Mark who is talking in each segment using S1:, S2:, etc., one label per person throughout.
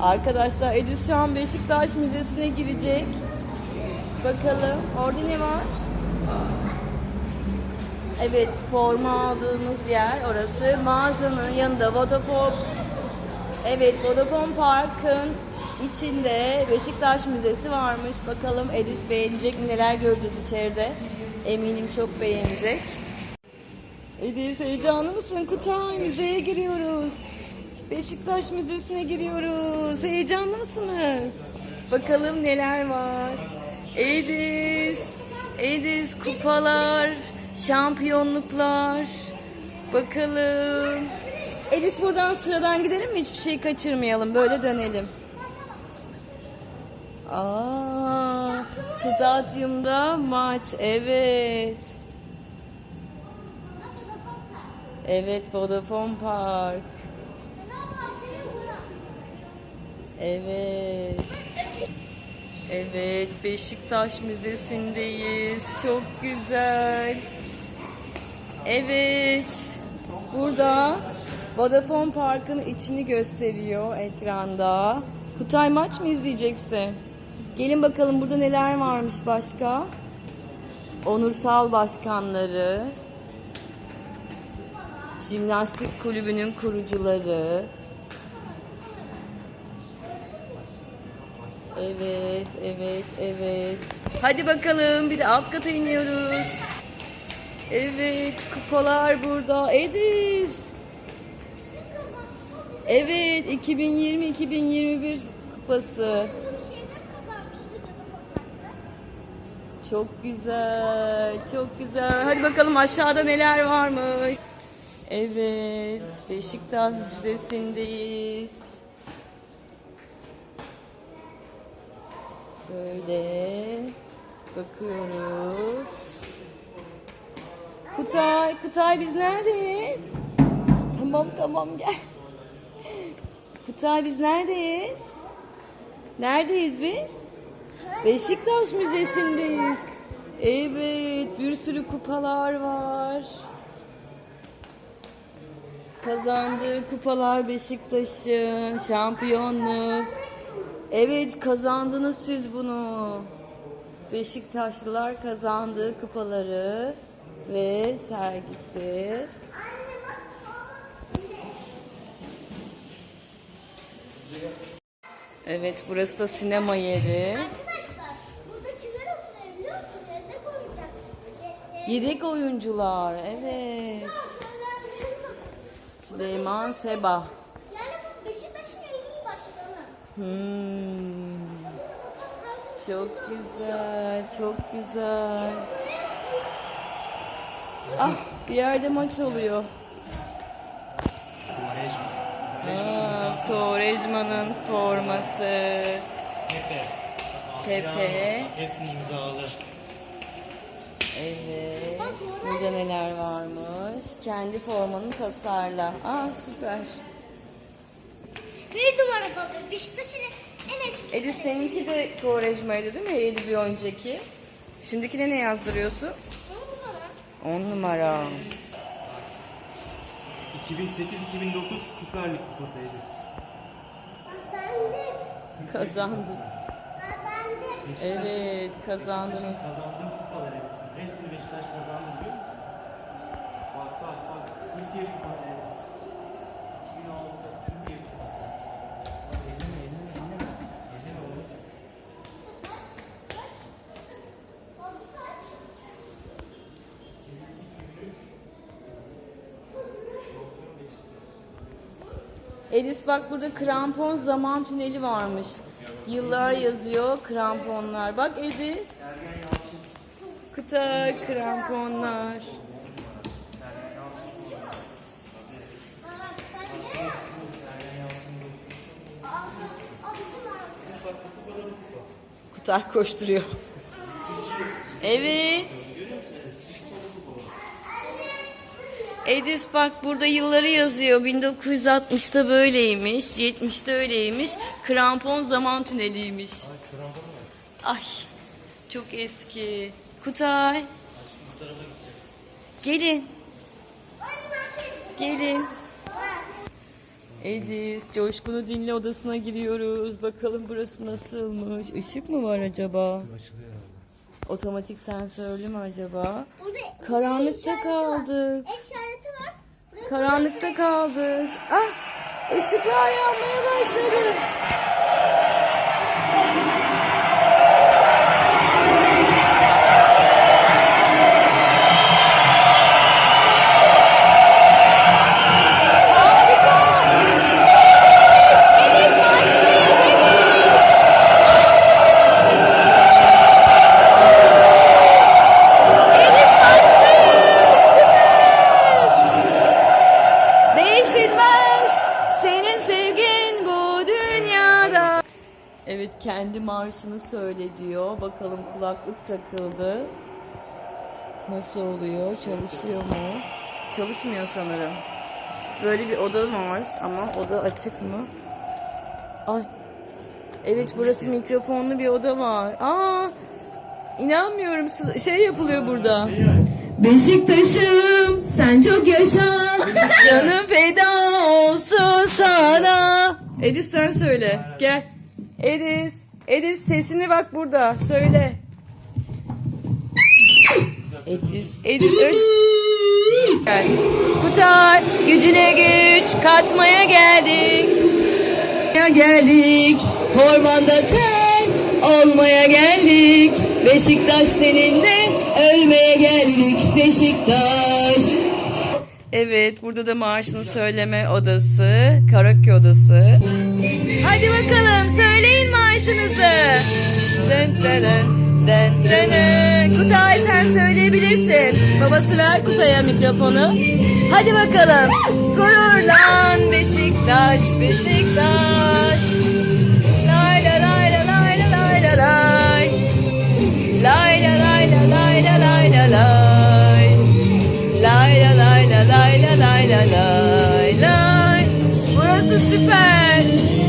S1: Arkadaşlar Edis şu an Beşiktaş Müzesi'ne girecek. Bakalım orada ne var? Evet forma aldığımız yer orası. Mağazanın yanında Vodafone Evet Vodafone Park'ın içinde Beşiktaş Müzesi varmış. Bakalım Edis beğenecek mi? Neler göreceğiz içeride. Eminim çok beğenecek. Edis heyecanlı mısın? Kutay müzeye giriyoruz. Beşiktaş Müzesi'ne giriyoruz. Heyecanlı mısınız? Bakalım neler var. Edis, Edis kupalar, şampiyonluklar. Bakalım. Edis buradan sıradan gidelim mi? Hiçbir şey kaçırmayalım. Böyle dönelim. Aa, stadyumda maç. Evet. Evet Vodafone Park. Evet. Evet Beşiktaş Müzesi'ndeyiz. Çok güzel. Evet. Burada Vodafone Park'ın içini gösteriyor ekranda. Kutay maç mı izleyeceksin? Gelin bakalım burada neler varmış başka. Onursal başkanları. Jimnastik kulübünün kurucuları. Evet, evet, evet. Hadi bakalım bir de alt kata iniyoruz. Evet, kupalar burada. Edis. Evet, 2020-2021 kupası. Çok güzel, çok güzel. Hadi bakalım aşağıda neler varmış. Evet, Beşiktaş Müzesi'ndeyiz. Böyle bakıyoruz. Kutay, Kutay biz neredeyiz? Tamam tamam gel. Kutay biz neredeyiz? Neredeyiz biz? Beşiktaş Müzesi'ndeyiz. Evet, bir sürü kupalar var. Kazandığı kupalar Beşiktaş'ın şampiyonluk. Evet kazandınız siz bunu. Beşiktaşlılar kazandığı kupaları ve sergisi. Evet burası da sinema yeri.
S2: Arkadaşlar burada kimler oturabiliyor musun? Yedek oyuncak.
S1: Yedek oyuncular evet. Süleyman Seba.
S2: Yani bu Beşiktaş'ın en iyi başkanı.
S1: Hmm, çok güzel, çok güzel. Ah bir yerde maç oluyor. Aa, Kovarejma'nın forması.
S3: Pepe.
S1: Pepe.
S3: Hepsini imzalı.
S1: Evet. Burada neler varmış? Kendi formanı tasarla. Aa süper.
S2: Bir numara baba. Beşiktaş'ın en eski.
S1: Edis seninki de Kovarejma'ydı değil mi? Yedi bir önceki. Şimdikine ne yazdırıyorsun?
S2: On numara.
S1: 10 numara.
S3: 2008-2009 Süper Lig Kupası Edis.
S2: Kazandık.
S1: Kazandın.
S2: Kazandık.
S1: Evet kazandınız.
S3: Kazandığım kupalar Edis. Hepsini Beşiktaş kazandı biliyor musun? Bak bak bak. Türkiye Kupası Edis
S1: bak burada krampon zaman tüneli varmış. Yıllar yazıyor kramponlar. Bak Edis. Kıta kramponlar. Kutay koşturuyor. Evet. Edis bak burada yılları yazıyor. 1960'ta böyleymiş, 70'te öyleymiş. Krampon zaman tüneliymiş. Ay çok eski. Kutay. Gelin. Gelin. Edis, Coşkun'u dinle odasına giriyoruz. Bakalım burası nasılmış? Işık mı var acaba?
S3: Açılıyor.
S1: Otomatik sensörlü mü acaba?
S2: Burada
S1: Karanlıkta
S2: işareti var.
S1: kaldık.
S2: El işareti var. Buraya
S1: Karanlıkta kaldık. Ah! Işıklar yanmaya başladı. Bakalım kulaklık takıldı. Nasıl oluyor? Çalışıyor mu? Çalışmıyor sanırım. Böyle bir oda var ama oda açık mı? Ay. Evet burası mikrofonlu bir oda var. Aa! İnanmıyorum. Şey yapılıyor burada. Beşiktaş'ım sen çok yaşa. Canım feda olsun sana. Edis sen söyle. Gel. Edis. Edis sesini bak burada. Söyle. Edis. Edis öyle. Kutay gücüne güç katmaya geldik. Geldik. Formanda ten olmaya geldik. Beşiktaş seninle ölmeye geldik. Beşiktaş. Evet, burada da marşını söyleme odası, karaoke odası. Hadi bakalım, söyleyin dın dın, dın dın dın. Kutay sen söyleyebilirsin. Babası ver Kutay'a mikrofonu. Hadi bakalım. Gururlan Beşiktaş, Beşiktaş. Lay la lay la lay la lay la lay. Lay la lay la lay la lay la lay. Lay la lay la lay la lay la lay lay. Burası süper.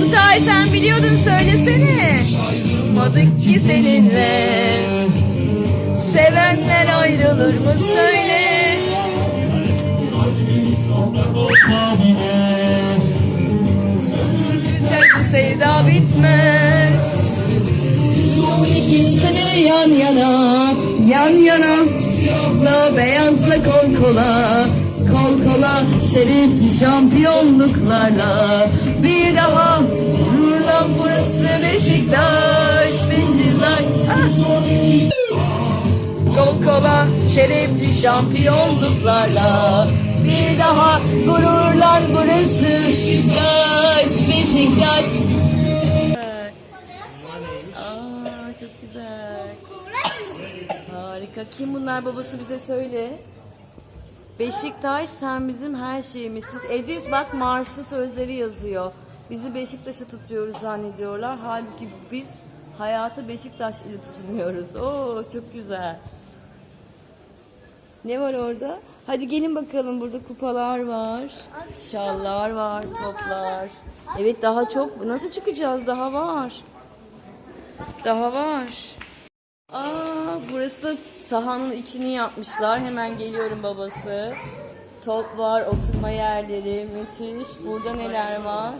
S1: Kutay sen biliyordun söylesene. Ayrılmadık ki seninle. Sevenler ayrılır mı söyle. Güzel sevda bitmez. İki sene yan yana, yan yana Siyahla beyazla kol kola Kol kola şerefli şampiyonluklarla Bir daha Nurlan burası Beşiktaş Beşiktaş! Kol kola şerefli şampiyonluklarla Bir daha gururlan burası Beşiktaş Beşiktaş Aa çok güzel. Harika. Kim bunlar babası bize söyle. Beşiktaş sen bizim her şeyimizsin. Edis bak marşın sözleri yazıyor. Bizi Beşiktaş'a tutuyoruz zannediyorlar. Halbuki biz hayatı Beşiktaş ile tutunuyoruz. Oo çok güzel. Ne var orada? Hadi gelin bakalım burada kupalar var. Şallar var, toplar. Evet daha çok. Nasıl çıkacağız? Daha var. Daha var. Aa, burası da sahanın içini yapmışlar. Hemen geliyorum babası. Top var, oturma yerleri. Müthiş. Burada neler var?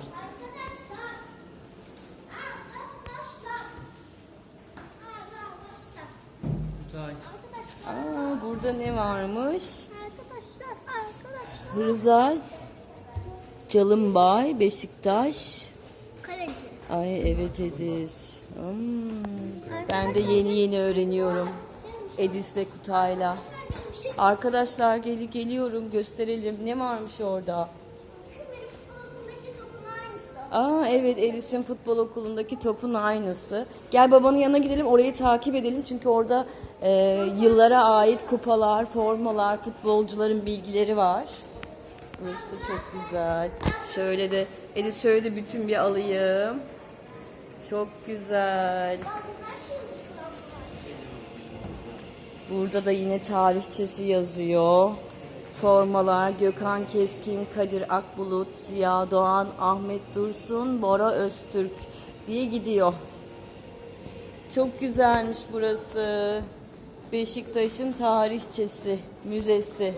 S1: Aa, burada ne varmış?
S2: Arkadaşlar, arkadaşlar.
S1: Rıza Calımbay, Beşiktaş.
S2: Kaleci.
S1: Ay evet Edis. Hmm. Ben de yeni yeni öğreniyorum. Edis'le Kutay'la. Arkadaşlar gel geliyorum gösterelim. Ne varmış orada? Aa evet Edis'in futbol okulundaki topun aynısı. Gel babanın yanına gidelim orayı takip edelim. Çünkü orada e, yıllara ait kupalar, formalar, futbolcuların bilgileri var. Burası da çok güzel. Şöyle de Edis şöyle de bütün bir alayım. Çok güzel. Burada da yine tarihçesi yazıyor. Formalar Gökhan Keskin, Kadir Akbulut, Ziya Doğan, Ahmet Dursun, Bora Öztürk diye gidiyor. Çok güzelmiş burası. Beşiktaş'ın tarihçesi, müzesi.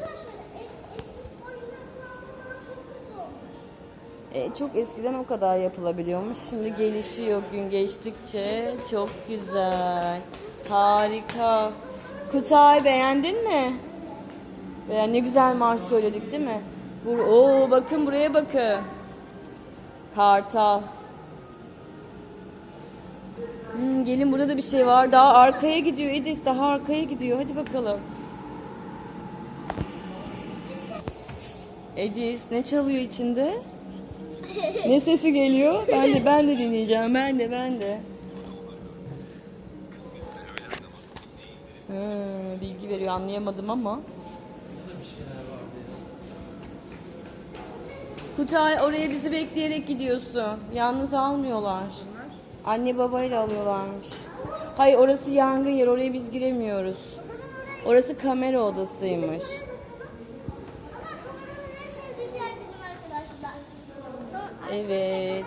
S1: E, çok eskiden o kadar yapılabiliyormuş. Şimdi gelişiyor gün geçtikçe. Çok güzel. Harika. Kutay beğendin mi? Beğen ne güzel marş söyledik değil mi? Bur Oo bakın buraya bakın. Kartal. Hmm, gelin burada da bir şey var. Daha arkaya gidiyor Edis. Daha arkaya gidiyor. Hadi bakalım. Edis ne çalıyor içinde? Ne sesi geliyor? Ben de ben de dinleyeceğim. Ben de ben de. Ha, bilgi veriyor anlayamadım ama. Kutay oraya bizi bekleyerek gidiyorsun. Yalnız almıyorlar. Anne babayla alıyorlarmış. Hayır orası yangın yer oraya biz giremiyoruz. Orası kamera odasıymış. Evet.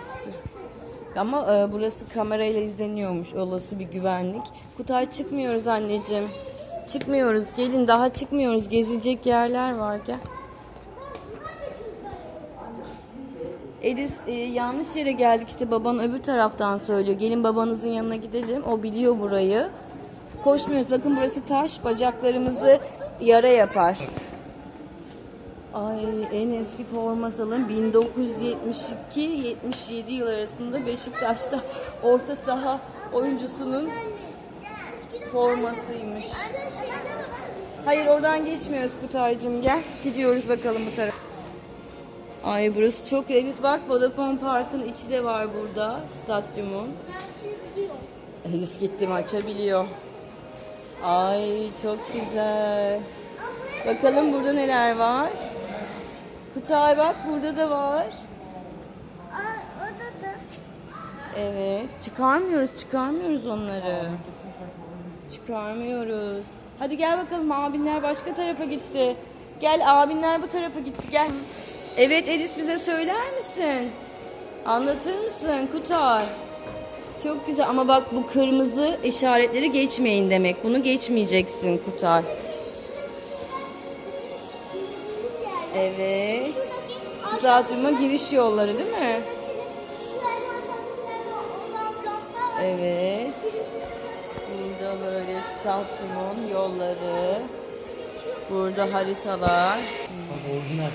S1: Ama e, burası kamerayla izleniyormuş. Olası bir güvenlik. Kutay çıkmıyoruz anneciğim. Çıkmıyoruz. Gelin daha çıkmıyoruz. Gezilecek yerler var gel. Edis e, yanlış yere geldik işte baban öbür taraftan söylüyor. Gelin babanızın yanına gidelim. O biliyor burayı. Koşmuyoruz. Bakın burası taş. Bacaklarımızı yara yapar. Ay en eski forma salon 1972-77 yıl arasında Beşiktaş'ta orta saha oyuncusunun formasıymış. Hayır oradan geçmiyoruz Kutaycığım gel. Gidiyoruz bakalım bu tarafa. Ay burası çok Elis bak Vodafone Park'ın içi de var burada stadyumun. Elis gitti maça biliyor. Ay çok güzel. Bakalım burada neler var. Kutay bak burada da var. Evet. Çıkarmıyoruz, çıkarmıyoruz onları. Çıkarmıyoruz. Hadi gel bakalım abinler başka tarafa gitti. Gel abinler bu tarafa gitti gel. Evet Edis bize söyler misin? Anlatır mısın Kutay? Çok güzel ama bak bu kırmızı işaretleri geçmeyin demek. Bunu geçmeyeceksin
S2: yer.
S1: Evet. Stadyuma giriş yolları değil mi? Evet. Böyle stadyumun yolları. Burada haritalar.
S3: Orijinal.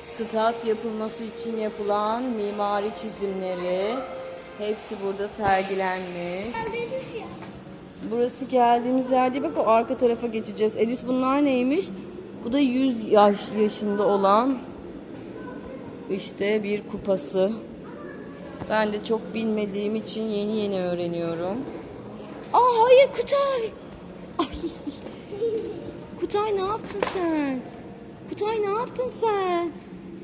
S1: Stat yapılması için yapılan mimari çizimleri. Hepsi burada sergilenmiş. Burası geldiğimiz yerde bak o arka tarafa geçeceğiz. Edis bunlar neymiş? Bu da 100 yaş yaşında olan işte bir kupası. Ben de çok bilmediğim için yeni yeni öğreniyorum. Aa hayır Kutay. Ay. Kutay ne yaptın sen? Kutay ne yaptın sen?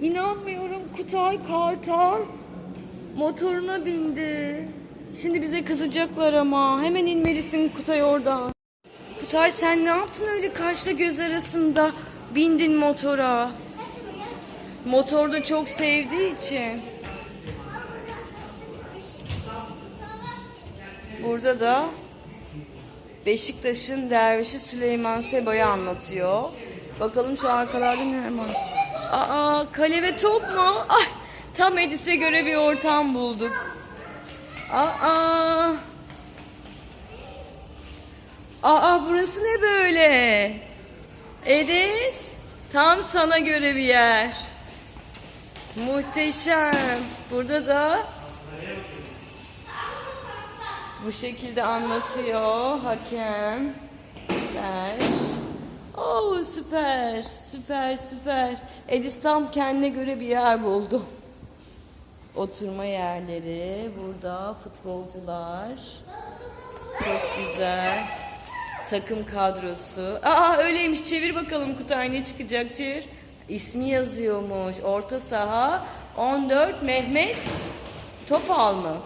S1: İnanmıyorum Kutay Kartal motoruna bindi. Şimdi bize kızacaklar ama. Hemen inmelisin Kutay oradan. Kutay sen ne yaptın öyle kaşla göz arasında? Bindin motora. Motorda çok sevdiği için. Burada da Beşiktaş'ın dervişi Süleyman Seba'yı anlatıyor. Bakalım şu arkalarda ne var? Aa kale ve top mu? Ay, tam Edis'e göre bir ortam bulduk. Aa. Aa burası ne böyle? Edis tam sana göre bir yer. Muhteşem. Burada da bu şekilde anlatıyor hakem. Süper. Oo süper. Süper süper. Edis tam kendine göre bir yer buldu. Oturma yerleri. Burada futbolcular. Çok güzel. Takım kadrosu. Aa öyleymiş. Çevir bakalım Kutay ne çıkacak çevir. İsmi yazıyormuş. Orta saha 14 Mehmet Topal mı?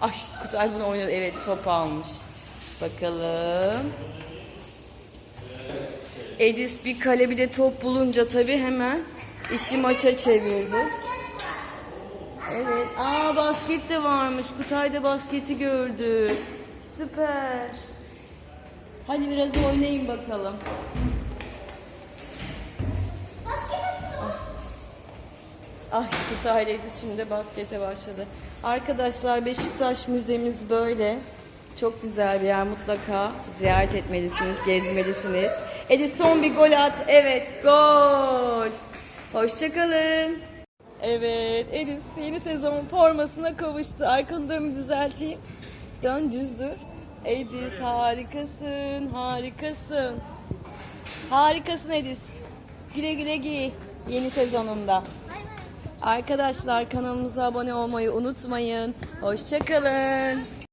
S1: Ay Kutay bunu oynadı. Evet top almış. Bakalım. Edis bir kale bir de top bulunca tabii hemen işi maça çevirdi. Evet. Aa basket de varmış. Kutay da basketi gördü. Süper. Hadi biraz oynayın bakalım. Ay Kutay ile Ediz şimdi baskete başladı. Arkadaşlar Beşiktaş Müzemiz böyle. Çok güzel bir yer mutlaka ziyaret etmelisiniz, gezmelisiniz. Ediz son bir gol at. Evet gol. Hoşçakalın. Evet Ediz yeni sezon formasına kavuştu. Arkanı düzelteyim. Dön düz dur. Ediz harikasın, harikasın. Harikasın Ediz. Güle güle giy yeni sezonunda. Arkadaşlar kanalımıza abone olmayı unutmayın. Hoşçakalın.